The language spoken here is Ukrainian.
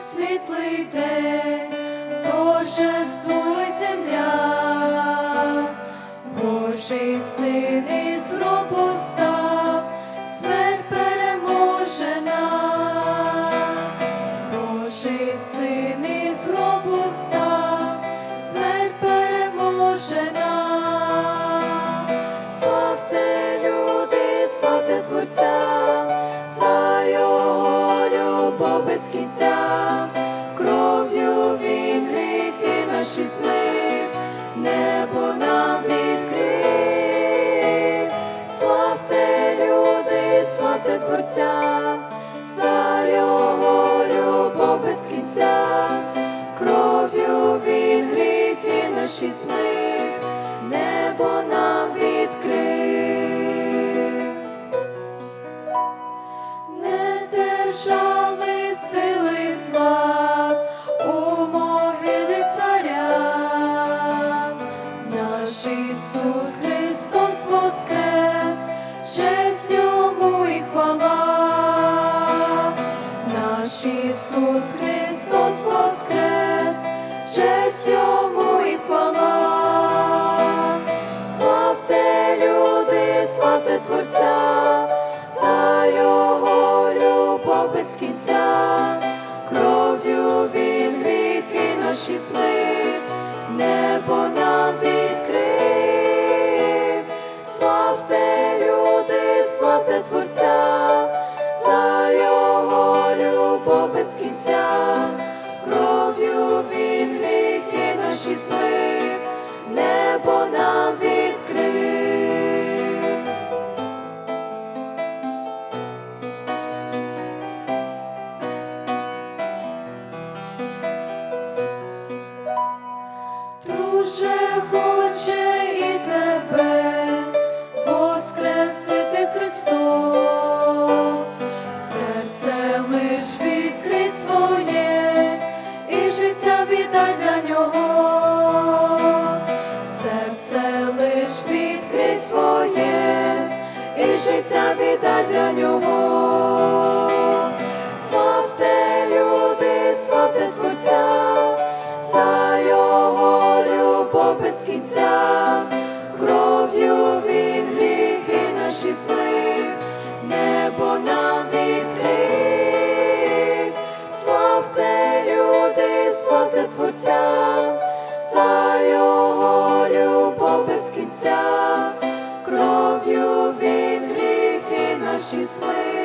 світлий день, торжествуй земля, Божий син із гробу смерть переможена, Божий син із гробу смерть переможена. Славте люди, славте Творця, без кінця, кров'ю він гріхи наші змив, небо нам відкрив. Славте люди, славте Творця, за його любов без кінця, кров'ю він гріхи наші змив, небо нам відкрив. Не воскрес, честь йому і хвала. Наш Ісус Христос воскрес, честь йому і хвала. Славте люди, славте Творця, за його любов кінця, кров'ю він гріхи наші змив, небо нам Творця, за його любов без кінця, кров'ю він гріхи наші змив, лиш відкрий своє і життя віддай для нього, серце лиш відкрий своє і життя віддай для нього. Славте люди, славте Творця, за його любов без кінця, кров'ю він гріхи наші змив, Славте люди, славте Творця, за його любов без кінця, кров'ю він гріхи наші змив.